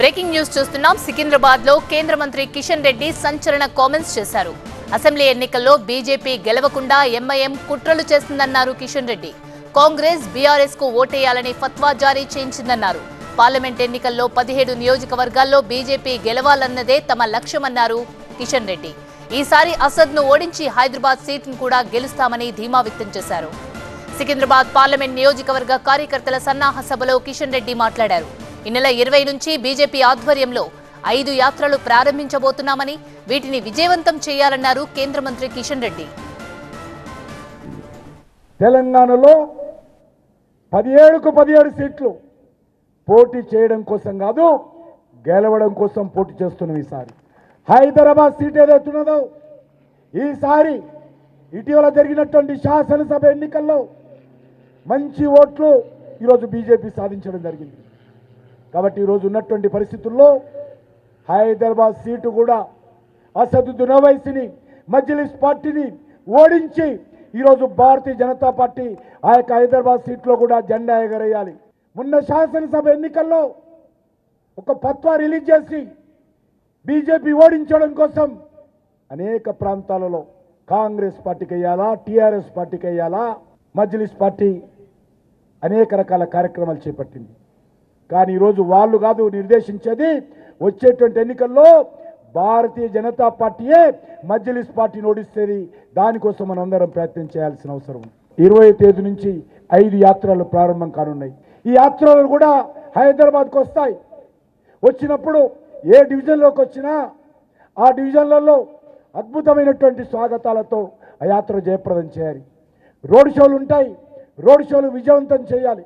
Breaking news చూస్తున్నాం. సికింద్రాబాద్లో కేంద్ర మంత్రి కిషన్ రెడ్డి సంచలన కామెంట్స్ చేశారు. అసెంబ్లీ ఎన్నికల్లో బీజేపీ గెలవకుండా ఎంఐఎం కుట్రలు చేస్తుందన్నారు కిషన్ రెడ్డి. కాంగ్రెస్ బీఆర్ఎస్కు ఓటేయాలని ఫత్వా జారీ చేయించిందన్నారు. పార్లమెంట్ ఎన్నికల్లో పదిహేడు నియోజకవర్గాల్లో బీజేపీ గెలవాలన్నదే తమ లక్ష్యమన్నారు కిషన్ రెడ్డి. ఈసారి అసద్ను ఓడించి హైదరాబాద్ సీట్ను కూడా గెలుస్తామని ధీమా వ్యక్తం చేశారు. సికింద్రాబాద్ పార్లమెంట్ నియోజకవర్గ కార్యకర్తల సన్నాహ సభలో కిషన్ రెడ్డి మాట్లాడారు. ఈ నెల ఇరవై నుంచి బీజేపీ ఆధ్వర్యంలో ఐదు యాత్రలు ప్రారంభించబోతున్నామని వీటిని విజయవంతం చేయాలన్నారు కేంద్ర మంత్రి కిషన్ రెడ్డి. తెలంగాణలో పదిహేడుకు పదిహేడు సీట్లు పోటీ చేయడం కోసం కాదు గెలవడం కోసం పోటీ చేస్తున్నాం ఈసారి. హైదరాబాద్ సీట్ ఏదైతున్నదో ఈసారి ఇటీవల జరిగినటువంటి శాసనసభ ఎన్నికల్లో మంచి ఓట్లు ఈరోజు బీజేపీ సాధించడం జరిగింది. కాబట్టి ఈరోజు ఉన్నటువంటి పరిస్థితుల్లో హైదరాబాద్ సీటు కూడా అసదుద్దీన్ ఓవైసీని మజ్లిస్ పార్టీని ఓడించి ఈరోజు భారతీయ జనతా పార్టీ ఆ యొక్క హైదరాబాద్ సీట్లో కూడా జెండా ఎగరేయాలి. మొన్న శాసనసభ ఎన్నికల్లో ఒక పత్వా రిలీజ్ చేసి బీజేపీ ఓడించడం కోసం అనేక ప్రాంతాలలో కాంగ్రెస్ పార్టీకి వేయాలా టీఆర్ఎస్ పార్టీకి వేయాలా మజ్లిస్ పార్టీ అనేక రకాల కార్యక్రమాలు చేపట్టింది. కానీ ఈరోజు వాళ్ళు కాదు నిర్దేశించేది వచ్చేటువంటి ఎన్నికల్లో భారతీయ జనతా పార్టీయే మజ్లిస్ పార్టీని ఓడిస్తేది. దానికోసం మనందరం ప్రయత్నం చేయాల్సిన అవసరం ఇరవై తేదీ నుంచి ఐదు యాత్రలు ప్రారంభం కానున్నాయి. ఈ యాత్రలు కూడా హైదరాబాద్కు వస్తాయి. వచ్చినప్పుడు ఏ డివిజన్లోకి వచ్చినా ఆ డివిజన్లలో అద్భుతమైనటువంటి స్వాగతాలతో ఆ యాత్ర జయప్రదం చేయాలి. రోడ్ షోలు ఉంటాయి. రోడ్ షోలు విజయవంతం చేయాలి.